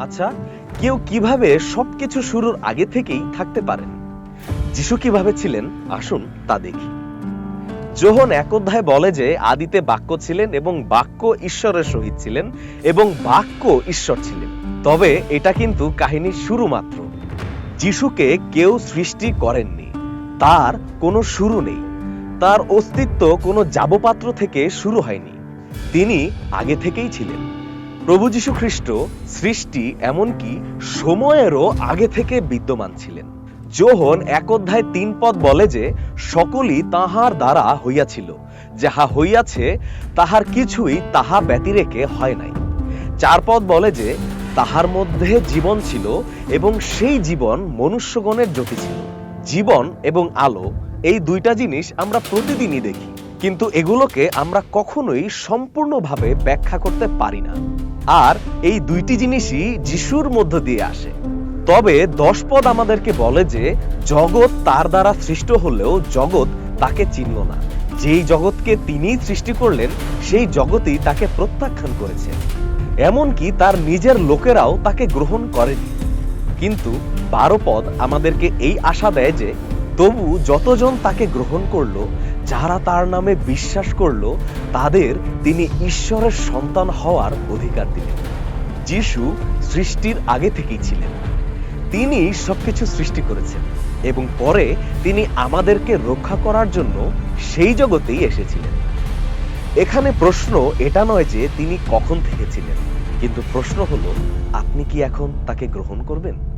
আচ্ছা কেউ কীভাবে সবকিছু শুরুর আগে থেকেই থাকতে পারেন? যিশু কীভাবে ছিলেন? আসুন তা দেখি। যোহন এক অধ্যায় বলে যে, আদিতে বাক্য ছিলেন এবং বাক্য ঈশ্বরের সহিত ছিলেন এবং বাক্য ঈশ্বর ছিলেন। তবে এটা কিন্তু কাহিনীর শুরু মাত্র যিশুকে কেউ সৃষ্টি করেননি। তার কোনো শুরু নেই। তার অস্তিত্ব কোনো যাবপাত্র থেকে শুরু হয়নি। তিনি আগে থেকেই ছিলেন। প্রভু যীশু খ্রিস্ট সৃষ্টি এমনকি সময়েরও আগে থেকে বিদ্যমান ছিলেন। যোহন এক অধ্যায় তিন পদ বলে যে, সকলই তাহার দ্বারা হইয়াছিল। যাহা হইয়াছে, তাহার কিছুই তাহা ব্যতিরেকে হয় নাই। চার পদ বলে যে, তাহার মধ্যে জীবন ছিল এবং সেই জীবন মনুষ্যগণের জ্যোতি ছিল। জীবন এবং আলো, এই দুইটা জিনিস আমরা প্রতিদিনই দেখি। কিন্তু এগুলোকে আমরা কখনোই সম্পূর্ণভাবে ব্যাখ্যা করতে পারি না। আর এই দুইটি জিনিসই যিশুর মধ্য দিয়ে আসে। তবে দশ পদ আমাদেরকে বলে যে, জগৎ তার দ্বারা সৃষ্ট হলেও জগৎ তাকে চিনল না। যেই জগৎকে তিনিই সৃষ্টি করলেন, সেই জগতই তাকে প্রত্যাখ্যান করেছে। এমনকি তার নিজের লোকেরাও তাকে গ্রহণ করেনি। কিন্তু বারো পদ আমাদেরকে এই আশা দেয় যে, তবু যতজন তাকে গ্রহণ করল যারা তার নামে বিশ্বাস করল, তাদের তিনি ঈশ্বরের সন্তান হওয়ার অধিকার দিলেন। যিশু সৃষ্টির আগে থেকেই ছিলেন। তিনি সবকিছু সৃষ্টি করেছেন এবং পরে তিনি আমাদেরকে রক্ষা করার জন্য সেই জগতেই এসেছিলেন। এখানে প্রশ্ন এটা নয় যে তিনি কখন থেকে ছিলেন, কিন্তু প্রশ্ন হলো, আপনি কি এখন তাকে গ্রহণ করবেন?